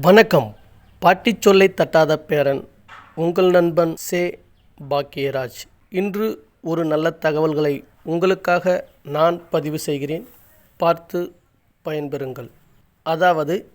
வணக்கம். பாட்டி சொல்லை தட்டாத பேரன் உங்கள் நண்பன் சே. பாக்கியராஜ். இன்று ஒரு நல்ல தகவல்களை உங்களுக்காக நான் பதிவு செய்கிறேன். பார்த்து பயன்பெறுங்கள். அதாவது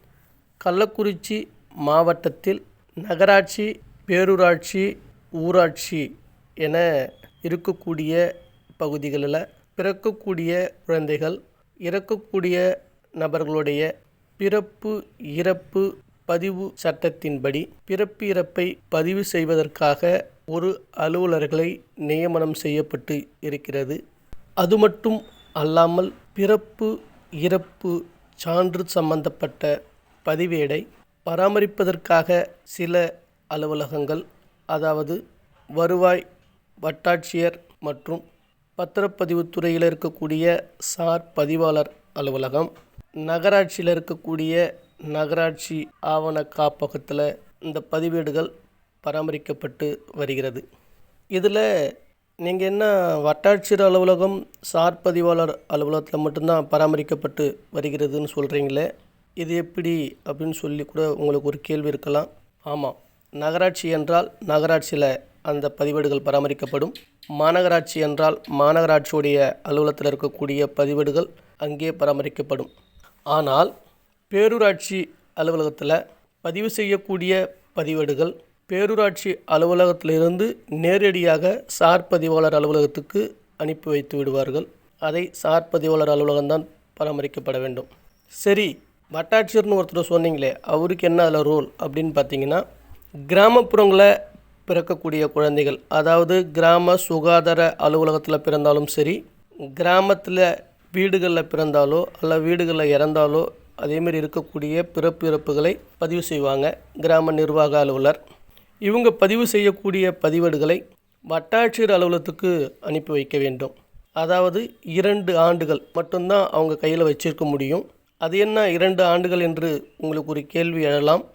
கள்ளக்குறிச்சி மாவட்டத்தில் நகராட்சி பேரூராட்சி ஊராட்சி என இருக்கக்கூடிய பகுதிகளில் பிறக்கக்கூடிய குழந்தைகள் இறக்கக்கூடிய நபர்களுடைய பிறப்பு இறப்பு பதிவு சட்டத்தின்படி பிறப்பு இறப்பை பதிவு செய்வதற்காக ஒரு அலுவலர்களை நியமனம் செய்யப்பட்டு இருக்கிறது. அது மட்டும் அல்லாமல் பிறப்பு இறப்பு சான்று சம்பந்தப்பட்ட பதிவேடை பராமரிப்பதற்காக சில அலுவலகங்கள் அதாவது வருவாய் வட்டாட்சியர் மற்றும் பத்திரப்பதிவுத்துறையில் இருக்கக்கூடிய சார் பதிவாளர் அலுவலகம் நகராட்சியில் இருக்கக்கூடிய நகராட்சி ஆவண காப்பகத்தில் இந்த பதிவேடுகள் பராமரிக்கப்பட்டு வருகிறது. இதில் நீங்கள் என்ன வட்டாட்சியர் அலுவலகம் சார் பதிவாளர் அலுவலகத்தில் மட்டும்தான் பராமரிக்கப்பட்டு வருகிறதுன்னு சொல்கிறீங்களே இது எப்படி அப்படின்னு சொல்லி கூட உங்களுக்கு ஒரு கேள்வி இருக்கலாம். ஆமாம் நகராட்சி என்றால் நகராட்சியில் அந்த பதிவேடுகள் பராமரிக்கப்படும். மாநகராட்சி என்றால் மாநகராட்சியுடைய அலுவலகத்தில் இருக்கக்கூடிய பதிவேடுகள் அங்கே பராமரிக்கப்படும். ஆனால் பேரூராட்சி அலுவலகத்தில் பதிவு செய்யக்கூடிய பதிவேடுகள். பேரூராட்சி அலுவலகத்திலிருந்து நேரடியாக சார் பதிவாளர் அலுவலகத்துக்கு அனுப்பி வைத்து விடுவார்கள். அதை சார் பதிவாளர் அலுவலகம்தான் பராமரிக்கப்பட வேண்டும். சரி வட்டாட்சியர்னு ஒருத்தர் சொன்னீங்களே அவருக்கு என்ன அதில் ரோல் அப்படின்னு பார்த்தீங்கன்னா கிராமப்புறங்களில் பிறக்கக்கூடிய குழந்தைகள் அதாவது கிராம சுகாதார அலுவலகத்தில் பிறந்தாலும் சரி கிராமத்தில் வீடுகளில் பிறந்தாலோ அல்ல வீடுகளில் இறந்தாலோ அதேமாரி இருக்கக்கூடிய பிறப்பிறப்புகளை பதிவு செய்வாங்க கிராம நிர்வாக அலுவலர். இவங்க பதிவு செய்யக்கூடிய பதிவேடுகளை வட்டாட்சியர் அலுவலகத்துக்கு அனுப்பி வைக்க வேண்டும். அதாவது இரண்டு ஆண்டுகள் மட்டும்தான் அவங்க கையில் வச்சிருக்க முடியும். அது என்ன இரண்டு ஆண்டுகள் என்று உங்களுக்கு ஒரு கேள்வி எழலாம்.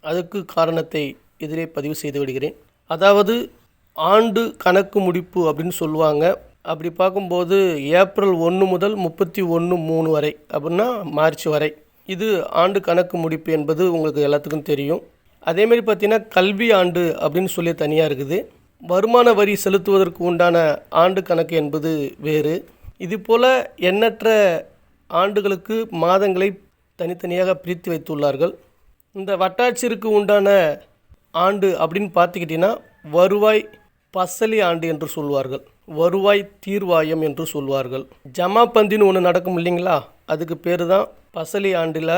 அதுக்கு காரணத்தை இதிலே பதிவு செய்து விடுகிறேன். அதாவது ஆண்டு கணக்கு முடிப்பு அப்படின்னு சொல்லுவாங்க. அப்படி பார்க்கும்போது ஏப்ரல் ஒன்று முதல் முப்பத்தி ஒன்று மூணு வரை அப்படின்னா மார்ச் வரை. இது ஆண்டு கணக்கு முடிப்பு என்பது உங்களுக்கு எல்லாத்துக்கும் தெரியும். அதேமாரி பார்த்தீங்கன்னா கல்வி ஆண்டு அப்படின்னு சொல்லி தனியாக இருக்குது. வருமான வரி செலுத்துவதற்கு உண்டான ஆண்டு கணக்கு என்பது வேறு. இது போல் எண்ணற்ற ஆண்டுகளுக்கு மாதங்களை தனித்தனியாக பிரித்து வைத்துள்ளார்கள். இந்த வட்டாட்சியருக்கு உண்டான ஆண்டு அப்படின்னு பார்த்துக்கிட்டிங்கன்னா வருவாய் பசலி ஆண்டு என்று சொல்வார்கள். வருவாய் தீர்வாயம் என்று சொல்வார்கள். ஜமாபந்தின்னு ஒன்று நடக்கும் இல்லைங்களா? அதுக்கு பேர் தான் பசலி ஆண்டில்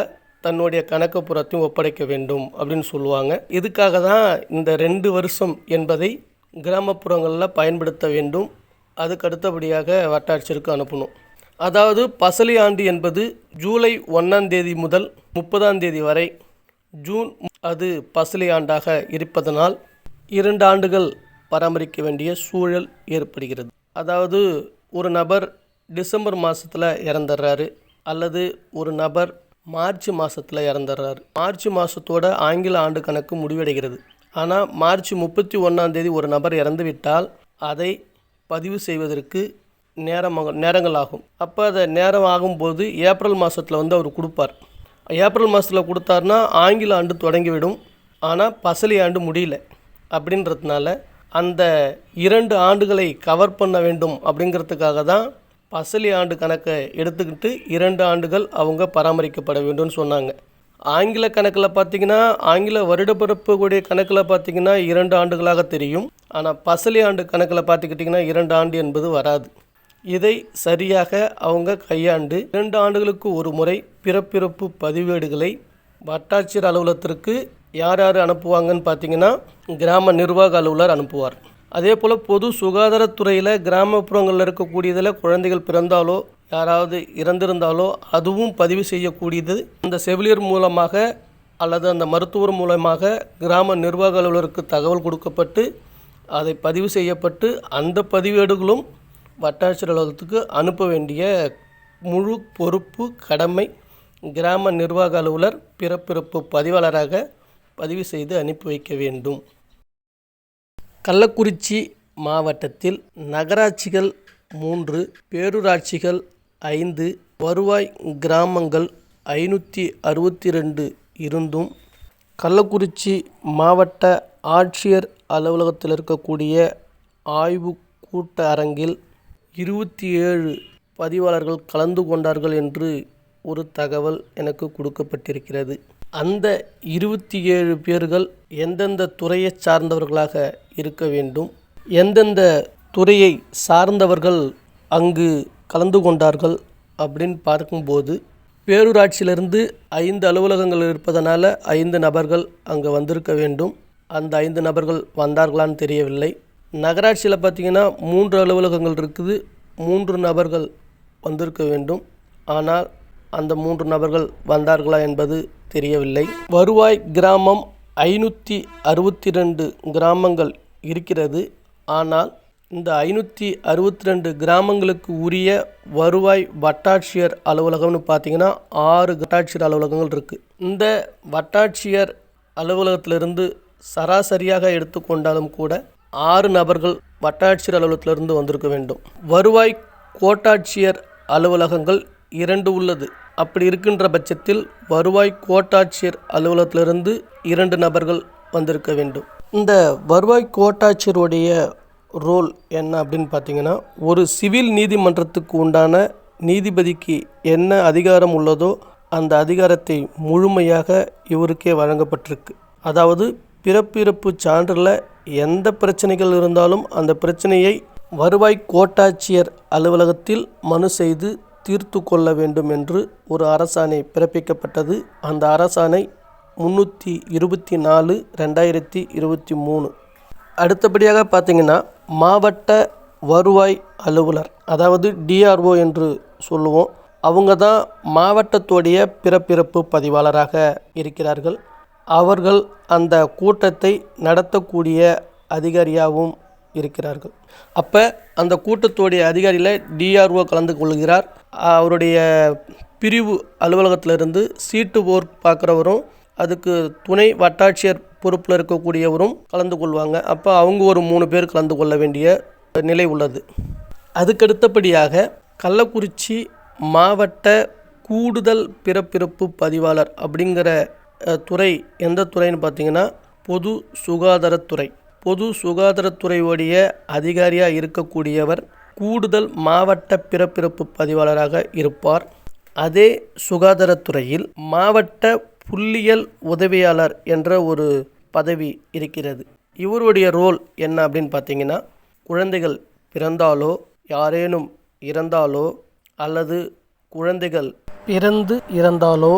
தன்னுடைய கணக்கு புறத்தையும் ஒப்படைக்க வேண்டும் அப்படின்னு சொல்லுவாங்க. இதுக்காக தான் இந்த ரெண்டு வருஷம் என்பதை கிராமப்புறங்களில் பயன்படுத்த வேண்டும். அதுக்கு அடுத்தபடியாக வட்டாட்சியருக்கு அனுப்பணும். அதாவது பசலி ஆண்டு என்பது ஜூலை ஒன்றாம் தேதி முதல் முப்பதாம் தேதி வரை ஜூன் அது பசலி ஆண்டாக இருப்பதனால் இரண்டு ஆண்டுகள் பராமரிக்க வேண்டிய சூழல் ஏற்படுகிறது. அதாவது ஒரு நபர் டிசம்பர் மாதத்தில் இறந்துடுறாரு அல்லது ஒரு நபர் மார்ச் மாதத்தில் இறந்துடுறாரு மார்ச் மாதத்தோட ஆங்கில ஆண்டு கணக்கு முடிவடைகிறது. ஆனால் மார்ச் முப்பத்தி ஒன்றாந்தேதி ஒரு நபர் இறந்துவிட்டால் அதை பதிவு செய்வதற்கு நேரம் நேரங்கள் ஆகும் அப்போ அதை நேரம் ஆகும்போது ஏப்ரல் மாதத்தில் வந்து அவர் கொடுப்பார். ஏப்ரல் மாதத்தில் கொடுத்தாருன்னா ஆங்கில ஆண்டு தொடங்கிவிடும். ஆனால் பசலி ஆண்டு முடியல. அப்படின்றதுனால அந்த இரண்டு ஆண்டுகளை கவர் பண்ண வேண்டும் அப்படிங்கிறதுக்காக தான் பசலி ஆண்டு கணக்கை எடுத்துக்கிட்டு இரண்டு ஆண்டுகள் அவங்க பராமரிக்கப்பட வேண்டும்னு சொன்னாங்க. ஆங்கில கணக்கில் பார்த்தீங்கன்னா ஆங்கில வருடப்பிறப்பு கூடிய கணக்கில் பார்த்தீங்கன்னா இரண்டு ஆண்டுகளாக தெரியும். ஆனால் பசலி ஆண்டு கணக்கில் பார்த்துக்கிட்டிங்கன்னா இரண்டு ஆண்டு என்பது வராது. இதை சரியாக அவங்க கையாண்டு இரண்டு ஆண்டுகளுக்கு ஒரு முறை பிறப்பிறப்பு பதிவேடுகளை வட்டாட்சியர் அலுவலகத்திற்கு யார் யார் அனுப்புவாங்கன்னு பார்த்தீங்கன்னா கிராம நிர்வாக அலுவலர் அனுப்புவார். அதே போல் பொது சுகாதாரத்துறையில் கிராமப்புறங்களில் இருக்கக்கூடியதில் குழந்தைகள் பிறந்தாலோ யாராவது இறந்திருந்தாலோ அதுவும் பதிவு செய்யக்கூடியது. அந்த செவிலியர் மூலமாக அல்லது அந்த மருத்துவர் மூலமாக கிராம நிர்வாக அலுவலருக்கு தகவல் கொடுக்கப்பட்டு அதை பதிவு செய்யப்பட்டு அந்த பதிவேடுகளும் வட்டாட்சியர் அலுவலகத்துக்கு அனுப்ப வேண்டிய முழு பொறுப்பு கடமை கிராம நிர்வாக அலுவலர் பிறப்பிறப்பு பதிவாளராக பதிவு செய்து அனுப்பி வைக்க வேண்டும். கள்ளக்குறிச்சி மாவட்டத்தில் நகராட்சிகள் மூன்று பேரூராட்சிகள் ஐந்து வருவாய் கிராமங்கள் ஐநூற்றி அறுபத்தி ரெண்டு இருந்தும் கள்ளக்குறிச்சி மாவட்ட ஆட்சியர் அலுவலகத்தில் இருக்கக்கூடிய ஆய்வு கூட்ட அரங்கில் இருபத்தி ஏழு பதிவாளர்கள் கலந்து கொண்டார்கள் என்று ஒரு தகவல் எனக்கு கொடுக்கப்பட்டிருக்கிறது. அந்த இருபத்தி ஏழு பேர்கள் எந்தெந்த துறையை சார்ந்தவர்களாக இருக்க வேண்டும்? எந்தெந்த துறையை சார்ந்தவர்கள் அங்கு கலந்து கொண்டார்கள் அப்படின்னு பார்க்கும்போது பேரூராட்சியிலிருந்து ஐந்து அலுவலகங்கள் இருப்பதனால் ஐந்து நபர்கள் அங்கே வந்திருக்க வேண்டும். அந்த ஐந்து நபர்கள் வந்தார்களான்னு தெரியவில்லை. நகராட்சியில் பார்த்திங்கன்னா மூன்று அலுவலகங்கள் இருக்குது. மூன்று நபர்கள் வந்திருக்க வேண்டும். ஆனால் அந்த மூன்று நபர்கள் வந்தார்களா என்பது தெரியவில்லை. வருவாய் கிராமம் ஐநூற்றி அறுபத்தி ரெண்டு கிராமங்கள் இருக்கிறது. ஆனால் இந்த ஐநூற்றி அறுபத்தி ரெண்டு கிராமங்களுக்கு உரிய வருவாய் வட்டாட்சியர் அலுவலகம்னு பார்த்தீங்கன்னா ஆறு வட்டாட்சியர் அலுவலகங்கள் இருக்குது இந்த வட்டாட்சியர் அலுவலகத்திலிருந்து சராசரியாக எடுத்துக்கொண்டாலும் கூட ஆறு நபர்கள் வட்டாட்சியர் அலுவலகத்திலிருந்து வந்திருக்க வேண்டும். வருவாய் கோட்டாட்சியர் அலுவலகங்கள் இரண்டு உள்ளது. அப்படி இருக்கின்ற பட்சத்தில் வருவாய் கோட்டாட்சியர் அலுவலகத்திலிருந்து இரண்டு நபர்கள் வந்திருக்க வேண்டும். இந்த வருவாய் கோட்டாட்சியருடைய ரோல் என்ன அப்படின்னு பார்த்தீங்கன்னா ஒரு சிவில் நீதிமன்றத்துக்கு உண்டான நீதிபதிக்கு என்ன அதிகாரம் உள்ளதோ அந்த அதிகாரத்தை முழுமையாக இவருக்கே வழங்கப்பட்டிருக்கு. அதாவது பிறப்பிறப்பு சான்றில் எந்த பிரச்சனைகள் இருந்தாலும் அந்த பிரச்சனையை வருவாய் கோட்டாட்சியர் அலுவலகத்தில் மனு செய்து தீர்த்து கொள்ள வேண்டும் என்று ஒரு அரசாணை பிறப்பிக்கப்பட்டது. அந்த அரசாணை முந்நூற்றி இருபத்தி நாலு ரெண்டாயிரத்தி இருபத்தி மூணு. அடுத்தபடியாக பார்த்திங்கன்னா மாவட்ட வருவாய் அலுவலர் அதாவது டிஆர்ஓ என்று சொல்லுவோம் அவங்க தான் மாவட்டத்துடைய பிறப்பிறப்பு பதிவாளராக இருக்கிறார்கள். அவர்கள் அந்த கூட்டத்தை நடத்தக்கூடிய அதிகாரியாகவும் இருக்கிறார்கள். அப்போ அந்த கூட்டத்துடைய அதிகாரியில் டிஆர்ஓ கலந்து கொள்கிறார் அவருடைய பிரிவு அலுவலகத்திலிருந்து சீட்டு போர் பார்க்குறவரும் அதுக்கு துணை வட்டாட்சியர் பொறுப்பில் இருக்கக்கூடியவரும் கலந்து கொள்வாங்க. அப்போ அவங்க ஒரு மூணு பேர் கலந்து கொள்ள வேண்டிய நிலை உள்ளது. அதுக்கடுத்தபடியாக கள்ளக்குறிச்சி மாவட்ட கூடுதல் பிறப்பிறப்பு பதிவாளர் அப்படிங்கிற துறை எந்த துறைன்னு பார்த்தீங்கன்னா பொது சுகாதாரத்துறை பொது சுகாதாரத்துறையுடைய அதிகாரியாக இருக்கக்கூடியவர் கூடுதல் மாவட்ட பிறப்பிறப்பு பதிவாளராக இருப்பார். அதே சுகாதாரத்துறையில் மாவட்ட புள்ளியியல் உதவியாளர் என்ற ஒரு பதவி இருக்கிறது. இவருடைய ரோல் என்ன அப்படின்னு பார்த்தீங்கன்னா குழந்தைகள் பிறந்தாலோ யாரேனும் இறந்தாலோ அல்லது குழந்தைகள் பிறந்து இறந்தாலோ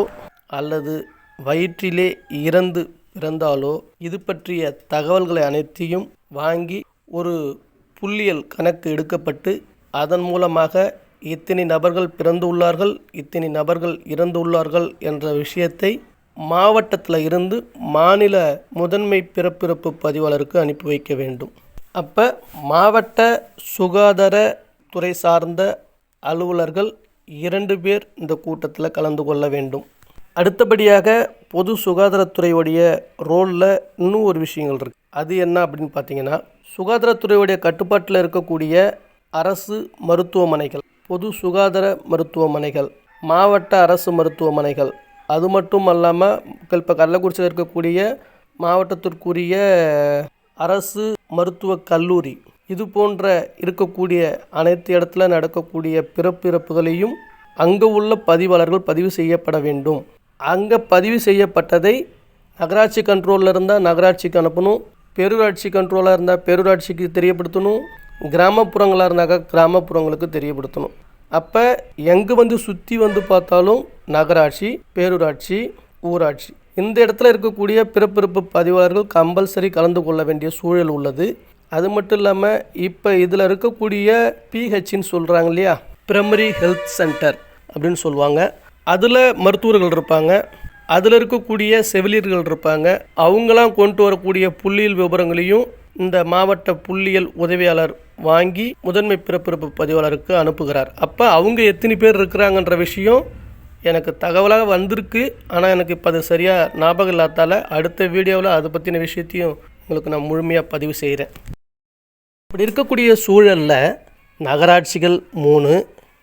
அல்லது வயிற்றிலே இறந்து பிறந்தாலோ இது பற்றிய தகவல்களை அனைத்தையும் வாங்கி ஒரு புள்ளியல் கணக்கு எடுக்கப்பட்டு அதன் மூலமாக இத்தனை நபர்கள் பிறந்துள்ளார்கள் இத்தனை நபர்கள் இறந்துள்ளார்கள் என்ற விஷயத்தை மாவட்டத்தில் இருந்து மாநில முதன்மை பிறப்பிறப்பு பதிவாளருக்கு அனுப்பி வைக்க வேண்டும். அப்போ மாவட்ட சுகாதார துறை சார்ந்த அலுவலர்கள் இரண்டு பேர் இந்த கூட்டத்தில் கலந்து கொள்ள வேண்டும். அடுத்தபடியாக பொது சுகாதாரத்துறையுடைய ரோலில் இன்னும் ஒரு விஷயங்கள் இருக்குது அது என்ன அப்படின்னு பார்த்தீங்கன்னா சுகாதாரத்துறையுடைய கட்டுப்பாட்டில் இருக்கக்கூடிய அரசு மருத்துவமனைகள் பொது சுகாதார மருத்துவமனைகள் மாவட்ட அரசு மருத்துவமனைகள் அது மட்டும் அல்லாமல் இப்போ கள்ளக்குறிச்சியில் இருக்கக்கூடிய மாவட்டத்திற்குரிய அரசு மருத்துவ கல்லூரி இது போன்ற இருக்கக்கூடிய அனைத்து இடத்துல நடக்கக்கூடிய பிறப்பிறப்புகளையும் அங்கே உள்ள பதிவாளர்கள் பதிவு செய்யப்பட வேண்டும். அங்கே பதிவு செய்யப்பட்டதை நகராட்சி கண்ட்ரோலில் இருந்தால் நகராட்சிக்கு அனுப்பணும் பேரூராட்சி கண்ட்ரோலாக இருந்தால் பேரூராட்சிக்கு தெரியப்படுத்தணும் கிராமப்புறங்களாக இருந்தாக்கா கிராமப்புறங்களுக்கு தெரியப்படுத்தணும். அப்போ எங்கே வந்து சுற்றி வந்து பார்த்தாலும் நகராட்சி பேரூராட்சி ஊராட்சி. இந்த இடத்துல இருக்கக்கூடிய பிறப்பிறப்பு பதிவாளர்கள் கம்பல்சரி கலந்து கொள்ள வேண்டிய சூழல் உள்ளது. அது மட்டும் இல்லாமல் இப்போ இதில் இருக்கக்கூடிய பிஹெச்சின்னு சொல்கிறாங்க இல்லையா? பிரைமரி ஹெல்த் சென்டர் அப்படின்னு சொல்லுவாங்க. அதில் மருத்துவர்கள் இருப்பாங்க. அதில் இருக்கக்கூடிய செவிலியர்கள் இருப்பாங்க. அவங்களாம் கொண்டு வரக்கூடிய புள்ளியியல் விவரங்களையும் இந்த மாவட்ட புள்ளியியல் உதவியாளர் வாங்கி முதன்மை பிறப்பிறப்பு பதிவாளருக்கு அனுப்புகிறார். அப்போ அவங்க எத்தனை பேர் இருக்கிறாங்கன்ற விஷயம் எனக்கு தகவலாக வந்திருக்கு. ஆனால் எனக்கு இப்போ அது சரியாக ஞாபகம் இல்லாதால் அடுத்த வீடியோவில் அதை பற்றின விஷயத்தையும் உங்களுக்கு நான் முழுமையாக பதிவு செய்கிறேன் இப்படி இருக்கக்கூடிய சூழலில் நகராட்சிகள் மூணு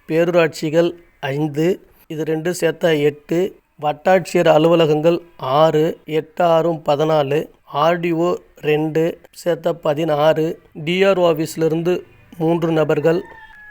பேரூராட்சிகள் ஐந்து இது ரெண்டும் சேர்த்தா எட்டு. வட்டாட்சியர் அலுவலகங்கள் ஆறு எட்டு ஆறும் பதினாலு. ஆர்டிஓ ரெண்டு சேர்த்த பதினாறு. டிஆர்ஓ ஆஃபீஸ்லேருந்து மூன்று நபர்கள்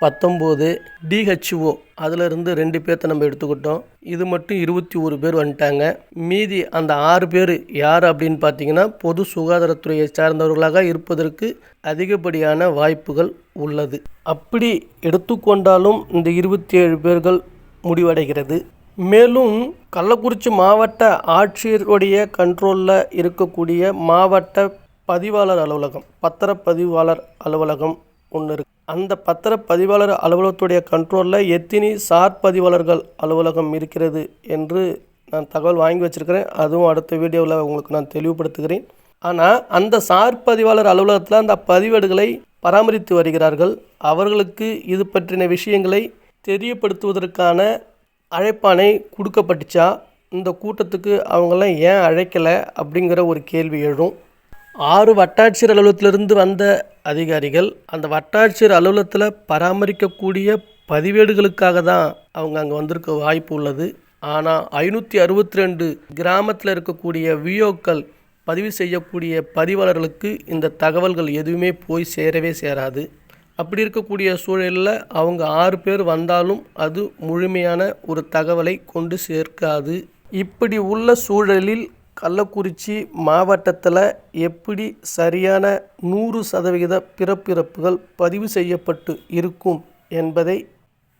பத்தொம்போது. டிஹெச்ஓ அதிலிருந்து ரெண்டு பேர்த்த நம்ம எடுத்துக்கிட்டோம். இது மட்டும் இருபத்தி ஒரு பேர் வந்துட்டாங்க. மீதி அந்த ஆறு பேர் யார் அப்படின்னு பார்த்தீங்கன்னா பொது சுகாதாரத்துறையை சார்ந்தவர்களாக இருப்பதற்கு அதிகப்படியான வாய்ப்புகள் உள்ளது. அப்படி எடுத்துக்கொண்டாலும் இந்த இருபத்தி ஏழு பேர்கள் முடிவடைகிறது. மேலும் கள்ளக்குறிச்சி மாவட்ட ஆட்சியருடைய கண்ட்ரோலில் இருக்கக்கூடிய மாவட்ட பதிவாளர் அலுவலகம் பத்திரப்பதிவாளர் அலுவலகம் ஒன்று இருக்கு. அந்த பத்திரப்பதிவாளர் அலுவலகத்துடைய கண்ட்ரோலில் எத்தினி சார் பதிவாளர்கள் அலுவலகம் இருக்கிறது என்று நான் தகவல் வாங்கி வச்சிருக்கிறேன். அதுவும் அடுத்த வீடியோவில் உங்களுக்கு நான் தெளிவுபடுத்துகிறேன். ஆனால் அந்த சார் பதிவாளர் அலுவலகத்தில் அந்த பதிவேடுகளை பராமரித்து வருகிறார்கள். அவர்களுக்கு இது பற்றின விஷயங்களை தெரியப்படுத்துவதற்கான அழைப்பானை கொடுக்கப்பட்டுச்சா? இந்த கூட்டத்துக்கு அவங்களாம் ஏன் அழைக்கலை? அப்படிங்கிற ஒரு கேள்வி எழும். ஆறு வட்டாட்சியர் அலுவலகத்திலிருந்து வந்த அதிகாரிகள் அந்த வட்டாட்சியர் அலுவலகத்தில் பராமரிக்கக்கூடிய பதிவேடுகளுக்காக தான் அவங்க அங்கே வந்திருக்க வாய்ப்பு உள்ளது. ஆனால் ஐநூற்றி அறுபத்தி ரெண்டு கிராமத்தில் இருக்கக்கூடிய விஓக்கள் பதிவு செய்யக்கூடிய பதிவாளர்களுக்கு இந்த தகவல்கள் எதுவுமே போய் சேரவே சேராது. அப்படி இருக்கக்கூடிய சூழலில் அவங்க ஆறு பேர் வந்தாலும் அது முழுமையான ஒரு தகவலை கொண்டு சேர்க்காது. இப்படி உள்ள சூழலில் கள்ளக்குறிச்சி மாவட்டத்தில் எப்படி சரியான நூறு சதவிகித பிறப்பிறப்புகள் பதிவு செய்யப்பட்டு இருக்கும் என்பதை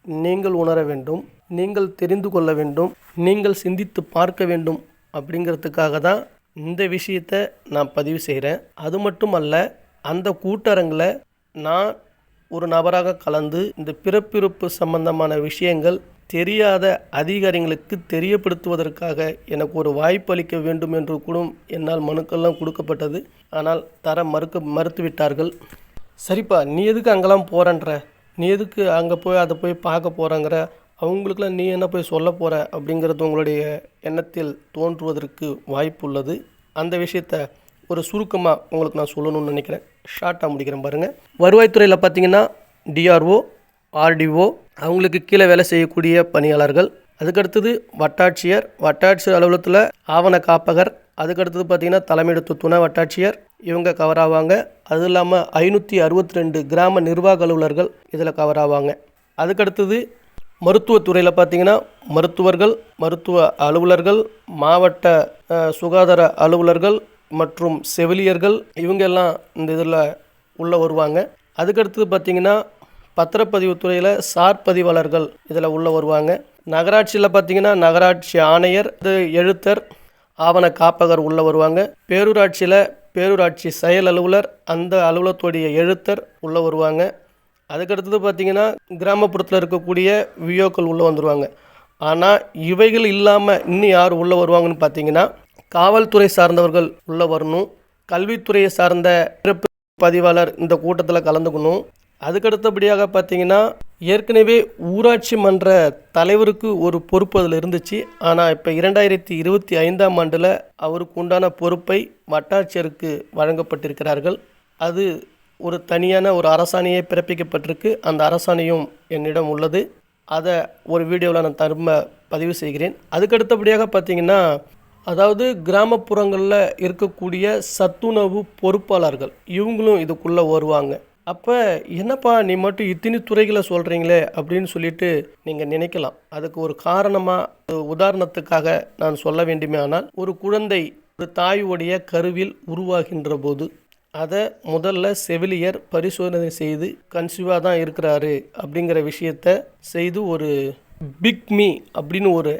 நீங்கள் உணர வேண்டும் நீங்கள் தெரிந்து கொள்ள வேண்டும் நீங்கள் சிந்தித்து பார்க்க வேண்டும் அப்படிங்கிறதுக்காக தான் இந்த விஷயத்தை நான் பதிவு செய்கிறேன். அது மட்டும் அல்ல அந்த கூட்டரங்கில் நான் ஒரு நபராக கலந்து இந்த பிறப்பிறப்பு சம்பந்தமான விஷயங்கள் தெரியாத அதிகாரிகளுக்கு தெரியப்படுத்துவதற்காக எனக்கு ஒரு வாய்ப்பு அளிக்க வேண்டும் என்று கூட என்னால் மனுக்கள்லாம் கொடுக்கப்பட்டது. ஆனால் தர மறுக்க மறுத்துவிட்டார்கள். சரிப்பா நீ எதுக்கு அங்கெல்லாம் போகிறன்ற நீ எதுக்கு அங்கே போய் அதை போய் பார்க்க போகிறங்கிற அவங்களுக்குலாம் நீ என்ன போய் சொல்ல போகிற அப்படிங்கிறது உங்களுடைய எண்ணத்தில் தோன்றுவதற்கு வாய்ப்பு உள்ளது. அந்த விஷயத்த ஒரு சுருக்கமாக உங்களுக்கு நான் சொல்லணும்னு நினைக்கிறேன். ஷார்ட்டாக முடிக்கிறேன் பாருங்கள் வருவாய்த்துறையில் பார்த்தீங்கன்னா டிஆர்ஓ ஆர்டிஓ அவங்களுக்கு கீழே வேலை செய்யக்கூடிய பணியாளர்கள். அதுக்கடுத்தது வட்டாட்சியர். வட்டாட்சியர் அலுவலகத்தில் ஆவண காப்பகர். அதுக்கடுத்தது பார்த்திங்கன்னா தலைமையிடத்து துணை வட்டாட்சியர். இவங்க கவர் ஆவாங்க. அதுவும் இல்லாமல் ஐநூற்றி அறுபத்தி ரெண்டு கிராம நிர்வாக அலுவலர்கள் இதில் கவர் ஆவாங்க. அதுக்கடுத்தது மருத்துவத்துறையில் பார்த்தீங்கன்னா மருத்துவர்கள் மருத்துவ அலுவலர்கள் மாவட்ட சுகாதார அலுவலர்கள் மற்றும் செவிலியர்கள் இவங்க எல்லாம் இந்த இதில் உள்ளே வருவாங்க. அதுக்கடுத்தது பார்த்தீங்கன்னா பத்திரப்பதிவு துறையில் சார் பதிவாளர்கள் இதில் உள்ளே வருவாங்க. நகராட்சியில் பார்த்திங்கன்னா நகராட்சி ஆணையர் எழுத்தர் ஆவண காப்பகர் உள்ளே வருவாங்க. பேரூராட்சியில் பேரூராட்சி செயல் அலுவலர் அந்த அலுவலத்துடைய எழுத்தர் உள்ளே வருவாங்க. அதுக்கடுத்தது பார்த்திங்கன்னா கிராமப்புறத்தில் இருக்கக்கூடிய வியோக்கள் உள்ளே வந்துடுவாங்க ஆனால் இவைகள் இல்லாமல் இன்னும் யார் உள்ளே வருவாங்கன்னு பார்த்தீங்கன்னா காவல்துறை சார்ந்தவர்கள் உள்ளே வரணும். கல்வித்துறையை சார்ந்த சிறப்பு பதிவாளர் இந்த கூட்டத்தில் கலந்துக்கணும். அதுக்கடுத்தபடியாக பார்த்தீங்கன்னா ஏற்கனவே ஊராட்சி மன்ற தலைவருக்கு ஒரு பொறுப்பு அதில் இருந்துச்சு. ஆனால் இப்போ இரண்டாயிரத்தி இருபத்தி ஐந்தாம் ஆண்டில் அவருக்கு உண்டான பொறுப்பை வட்டாட்சியருக்கு வழங்கப்பட்டிருக்கிறார்கள். அது ஒரு தனியான ஒரு அரசாணையே பிறப்பிக்கப்பட்டிருக்கு. அந்த அரசாணையும் என்னிடம் உள்ளது. அதை ஒரு வீடியோவில் நான் திரும்ப பதிவு செய்கிறேன். அதுக்கடுத்தபடியாக பார்த்தீங்கன்னா அதாவது கிராமப்புறங்களில் இருக்கக்கூடிய சத்துணவு பொறுப்பாளர்கள் இவங்களும் இதுக்குள்ளே வருவாங்க. அப்போ என்னப்பா நீ மட்டும் இத்தினி துறைகளை சொல்கிறீங்களே அப்படின்னு சொல்லிட்டு நீங்கள் நினைக்கலாம். அதுக்கு ஒரு காரணமாக உதாரணத்துக்காக நான் சொல்ல வேண்டுமே ஆனால் ஒரு குழந்தை ஒரு தாயுடைய கருவில் உருவாகின்ற போது அதை முதல்ல செவிலியர் பரிசோதனை செய்து கன்சீவாக தான் இருக்கிறாரு அப்படிங்கிற விஷயத்த செய்து ஒரு பிக் மீ அப்படின்னு ஒரு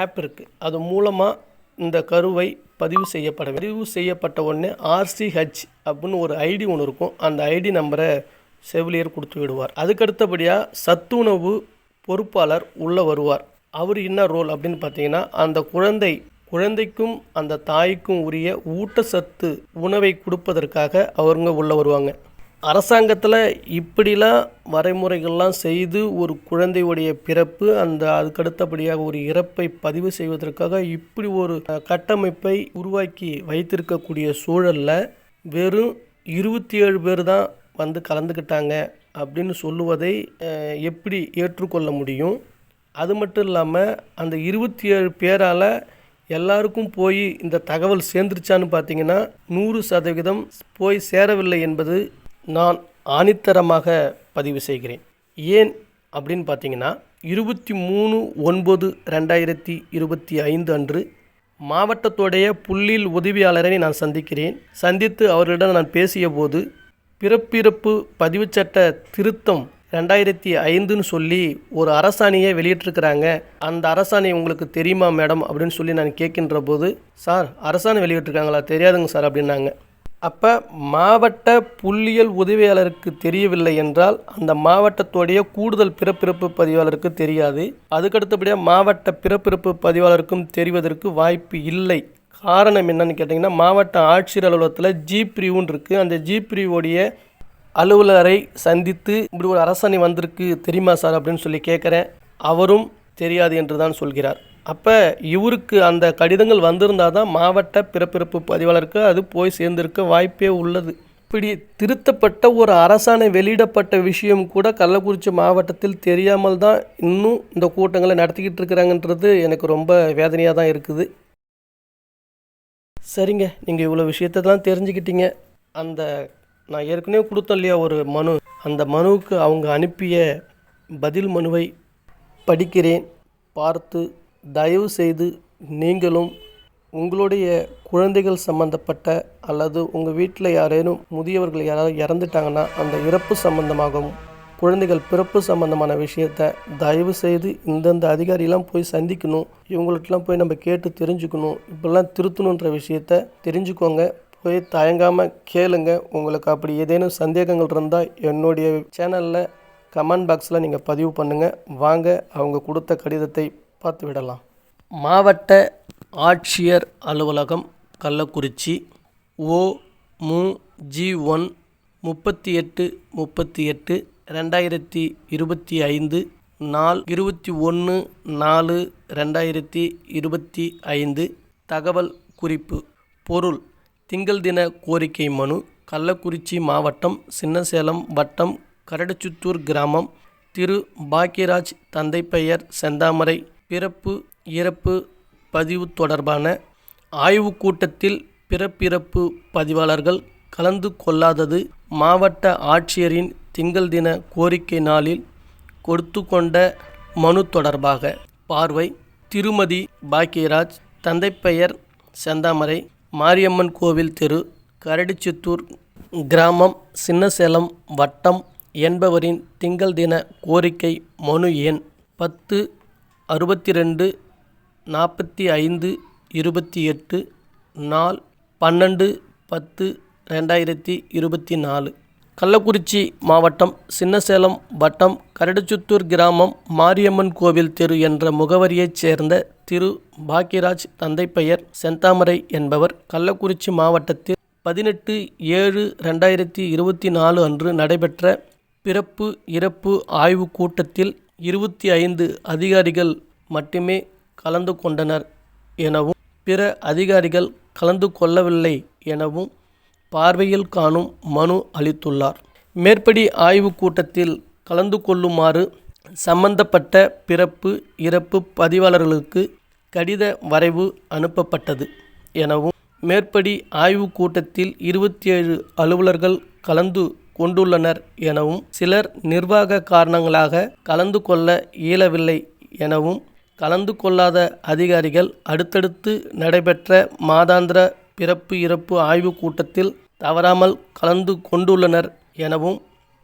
ஆப் இருக்குது அது மூலமாக இந்த கருவை பதிவு செய்யப்பட பதிவு செய்யப்பட்ட உடனே ஆர்சிஹெச் அப்படின்னு ஒரு ஐடி ஒன்று இருக்கும். அந்த ஐடி நம்பரை செவிலியர் கொடுத்து விடுவார். அதுக்கடுத்தபடியாக சத்துணவு பொறுப்பாளர் உள்ளே வருவார். அவர் என்ன ரோல் அப்படின்னு பார்த்தீங்கன்னா அந்த குழந்தை குழந்தைக்கும் அந்த தாய்க்கும் உரிய ஊட்டச்சத்து உணவை கொடுப்பதற்காக அவங்க உள்ளே வருவாங்க. அரசாங்கத்தில் இப்படிலாம் வரைமுறைகள்லாம் செய்து ஒரு குழந்தையுடைய பிறப்பு அந்த அதுக்கடுத்தபடியாக ஒரு இறப்பை பதிவு செய்வதற்காக இப்படி ஒரு கட்டமைப்பை உருவாக்கி வைத்திருக்கக்கூடிய சூழலில் வெறும் இருபத்தி ஏழு பேர் தான் வந்து கலந்துக்கிட்டாங்க அப்படின்னு சொல்லுவதை எப்படி ஏற்றுக்கொள்ள முடியும்? அது மட்டும் இல்லாமல் அந்த இருபத்தி ஏழு பேரால் எல்லாருக்கும் போய் இந்த தகவல் சேர்ந்துருச்சான்னு பார்த்தீங்கன்னா நூறு சதவிகிதம் போய் சேரவில்லை என்பது நான் ஆணித்தரமாக பதிவு செய்கிறேன். ஏன் அப்படின்னு பார்த்தீங்கன்னா இருபத்தி மூணு ஒன்பது ரெண்டாயிரத்தி இருபத்தி ஐந்து அன்று மாவட்டத்துடைய புள்ளியில் உதவியாளரை நான் சந்திக்கிறேன். சந்தித்து அவர்களிடம் நான் பேசிய போது பிறப்பிறப்பு பதிவுச்சட்ட திருத்தம் ரெண்டாயிரத்தி ஐந்துன்னு சொல்லி ஒரு அரசாணையை வெளியிட்டிருக்கிறாங்க. அந்த அரசாணை உங்களுக்கு தெரியுமா மேடம்? அப்படின்னு சொல்லி நான் கேட்கின்ற போது சார் அரசாணை வெளியிட்டிருக்காங்களா? தெரியாதுங்க சார் அப்படின்னாங்க. அப்போ மாவட்ட புள்ளியியல் உதவியாளருக்கு தெரியவில்லை என்றால் அந்த மாவட்டத்துடைய கூடுதல் பிறப்பிறப்பு பதிவாளருக்கு தெரியாது. அதுக்கடுத்தபடியாக மாவட்ட பிறப்பிறப்பு பதிவாளருக்கும் தெரிவதற்கு வாய்ப்பு இல்லை. காரணம் என்னன்னு கேட்டிங்கன்னா மாவட்ட ஆட்சியர் அலுவலகத்தில் ஜி பிரிவுன்னு இருக்குது அந்த ஜி பிரிவுடைய அலுவலரை சந்தித்து இப்படி ஒரு அரசாணை வந்திருக்கு தெரியுமா சார்? அப்படின்னு சொல்லி கேட்குறேன் அவரும் தெரியாது என்று தான் சொல்கிறார். அப்போ இவருக்கு அந்த கடிதங்கள் வந்திருந்தால் தான் மாவட்ட பிறப்பிறப்பு பதிவாளருக்கு அது போய் சேர்ந்திருக்க வாய்ப்பே உள்ளது. இப்படி திருத்தப்பட்ட ஒரு அரசாணை வெளியிடப்பட்ட விஷயம் கூட கள்ளக்குறிச்சி மாவட்டத்தில் தெரியாமல் தான் இன்னும் இந்த கூட்டங்களை நடத்திக்கிட்டு இருக்கிறாங்கன்றது எனக்கு ரொம்ப வேதனையாக தான் இருக்குது. சரிங்க நீங்கள் இவ்வளோ விஷயத்தெல்லாம் தெரிஞ்சுக்கிட்டீங்க. அந்த நான் ஏற்கனவே கொடுத்தேன் இல்லையா ஒரு மனு? அந்த மனுவுக்கு அவங்க அனுப்பிய பதில் மனுவை படிக்கிறேன் பார்த்து தயவு செய்து நீங்களும் உங்களுடைய குழந்தைகள் சம்பந்தப்பட்ட அல்லது உங்கள் வீட்டில் யாரேனும் முதியவர்கள் யாராவது இறந்துட்டாங்கன்னா அந்த இறப்பு சம்பந்தமாகவும் குழந்தைகள் பிறப்பு சம்பந்தமான விஷயத்த தயவு செய்து இந்தந்த அதிகாரியெல்லாம் போய் சந்திக்கணும். இவங்கள்ட்டலாம் போய் நம்ம கேட்டு தெரிஞ்சுக்கணும். இப்படிலாம் திருத்தணுன்ற விஷயத்த தெரிஞ்சுக்கோங்க. போய் தயங்காமல் கேளுங்க. உங்களுக்கு அப்படி ஏதேனும் சந்தேகங்கள் இருந்தால் என்னுடைய சேனலில் கமெண்ட் பாக்ஸில் நீங்கள் பதிவு பண்ணுங்கள் வாங்க அவங்க கொடுத்த கடிதத்தை பார்த்து விடலாம் மாவட்ட ஆட்சியர் அலுவலகம் கள்ளக்குறிச்சி ஓ. மு. ஜி. ஒன். முப்பத்தி எட்டு முப்பத்தி எட்டு ரெண்டாயிரத்தி இருபத்தி ஐந்து நாள் இருபத்தி ஒன்று நாலு ரெண்டாயிரத்தி இருபத்தி ஐந்து தகவல் குறிப்பு பொருள் திங்கள் தின கோரிக்கை மனு கள்ளக்குறிச்சி மாவட்டம் சின்னசேலம் வட்டம் கரடுச்சுத்தூர் கிராமம் திரு. பாக்கியராஜ் தந்தை பெயர் செந்தாமரை பிறப்பு இறப்பு பதிவு தொடர்பான ஆய்வுக் கூட்டத்தில் பிறப்பிறப்பு பதிவாளர்கள் கலந்து கொள்ளாதது மாவட்ட ஆட்சியரின் திங்கள் தின கோரிக்கை நாளில் கொடுத்து கொண்ட மனு தொடர்பாக. பார்வை திருமதி பாக்கியராஜ் தந்தை பெயர் செந்தாமரை மாரியம்மன் கோவில் தெரு கரடிச்சித்தூர் கிராமம் சின்னசேலம் வட்டம் என்பவரின் திங்கள் தின கோரிக்கை மனு எண் பத்து அறுபத்தி ரெண்டு நாற்பத்தி ஐந்து இருபத்தி எட்டு நாள் பன்னெண்டு பத்து ரெண்டாயிரத்தி இருபத்தி நாலு. கள்ளக்குறிச்சி மாவட்டம் சின்னசேலம் வட்டம் கரடுச்சுத்தூர் கிராமம் மாரியம்மன் கோவில் தெரு என்ற முகவரியைச் சேர்ந்த திரு. பாக்கியராஜ் தந்தை பெயர் செந்தாமரை என்பவர் கள்ளக்குறிச்சி மாவட்டத்தில் பதினெட்டு ஏழு ரெண்டாயிரத்தி இருபத்தி நாலு அன்று நடைபெற்ற பிறப்பு இறப்பு ஆய்வுக் கூட்டத்தில் இருபத்தி ஐந்து அதிகாரிகள் மட்டுமே கலந்து கொண்டனர் எனவும் பிற அதிகாரிகள் கலந்து கொள்ளவில்லை எனவும் பார்வையில் காணும் மனு அளித்துள்ளார். மேற்படி ஆய்வுக் கூட்டத்தில் கலந்து கொள்ளுமாறு சம்பந்தப்பட்ட பிறப்பு இறப்பு பதிவாளர்களுக்கு கடித வரைவு அனுப்பப்பட்டது எனவும் மேற்படி ஆய்வுக் கூட்டத்தில் இருபத்தி ஏழு அலுவலர்கள் கலந்து கொண்டுள்ளனர் எனவும் சிலர் நிர்வாக காரணங்களாக கலந்து கொள்ள இயலவில்லை எனவும் கலந்து கொள்ளாத அதிகாரிகள் அடுத்தடுத்து நடைபெற்ற மாதாந்திர பிறப்பு இறப்பு ஆய்வுக் கூட்டத்தில் தவறாமல் கலந்து கொண்டுள்ளனர் எனவும்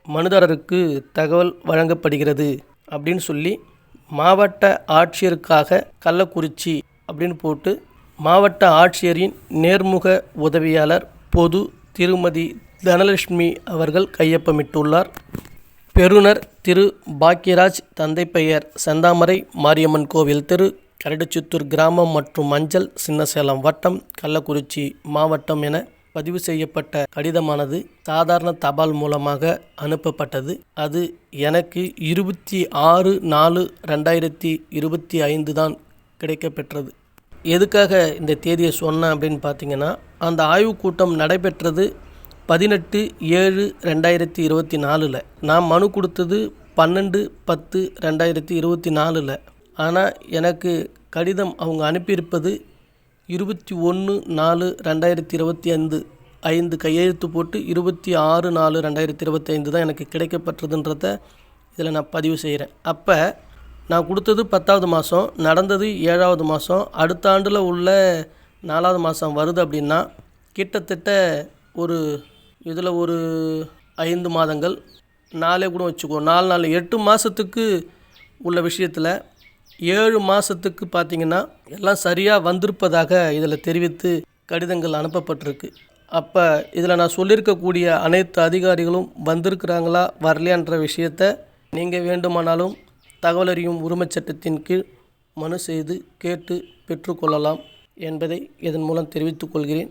மனுதாரருக்கு தகவல் வழங்கப்படுகிறது அப்படின்னு சொல்லி மாவட்ட ஆட்சியருக்காக கள்ளக்குறிச்சி அப்படின்னு போட்டு மாவட்ட ஆட்சியரின் நேர்முக உதவியாளர் பொது திருமதி தனலட்சுமி அவர்கள் கையொப்பமிட்டுள்ளார். பெறுநர் திரு பாக்கியராஜ் தந்தை பெயர் செந்தாமரை மாரியம்மன் கோவில் திரு கரடுச்சித்தூர் கிராமம் மற்றும் மஞ்சள் சின்னசேலம் வட்டம் கள்ளக்குறிச்சி மாவட்டம் என பதிவு செய்யப்பட்ட கடிதமானது சாதாரண தபால் மூலமாக அனுப்பப்பட்டது. அது எனக்கு இருபத்தி ஆறு நாலு ரெண்டாயிரத்தி இருபத்தி ஐந்து தான் கிடைக்கப்பெற்றது. எதுக்காக இந்த தேதியை சொன்னேன் அப்படின்னு பார்த்தீங்கன்னா அந்த ஆய்வுக்கூட்டம் நடைபெற்றது பதினெட்டு ஏழு ரெண்டாயிரத்தி இருபத்தி நாலில். நான் மனு கொடுத்தது பன்னெண்டு பத்து ரெண்டாயிரத்தி இருபத்தி நாலில். ஆனால் எனக்கு கடிதம் அவங்க அனுப்பியிருப்பது இருபத்தி ஒன்று நாலு ரெண்டாயிரத்தி இருபத்தி ஐந்து. ஐந்து கையெழுத்து போட்டு இருபத்தி ஆறு நாலு ரெண்டாயிரத்தி இருபத்தி ஐந்து தான் எனக்கு கிடைக்கப்பட்டதுன்றத இதில் நான் பதிவு செய்கிறேன் அப்போ நான் கொடுத்தது பத்தாவது மாதம் நடந்தது ஏழாவது மாதம் அடுத்த ஆண்டில் உள்ள நாலாவது மாதம் வருது அப்படின்னா கிட்டத்தட்ட ஒரு இதில் ஒரு ஐந்து மாதங்கள். நாளே கூட வச்சுக்கோ நாலு நாலு எட்டு மாதத்துக்கு உள்ள விஷயத்தில் ஏழு மாதத்துக்கு பார்த்தீங்கன்னா எல்லாம் சரியாக வந்திருப்பதாக இதில் தெரிவித்து கடிதங்கள் அனுப்பப்பட்டிருக்கு. அப்போ இதில் நான் சொல்லியிருக்கக்கூடிய அனைத்து அதிகாரிகளும் வந்திருக்கிறாங்களா வரலையான்ற விஷயத்த நீங்கள் வேண்டுமானாலும் தகவல் அறியும் உரிமைச் சட்டத்தின் கீழ் மனு செய்து கேட்டு பெற்றுக்கொள்ளலாம் என்பதை இதன் மூலம் தெரிவித்துக் கொள்கிறேன்.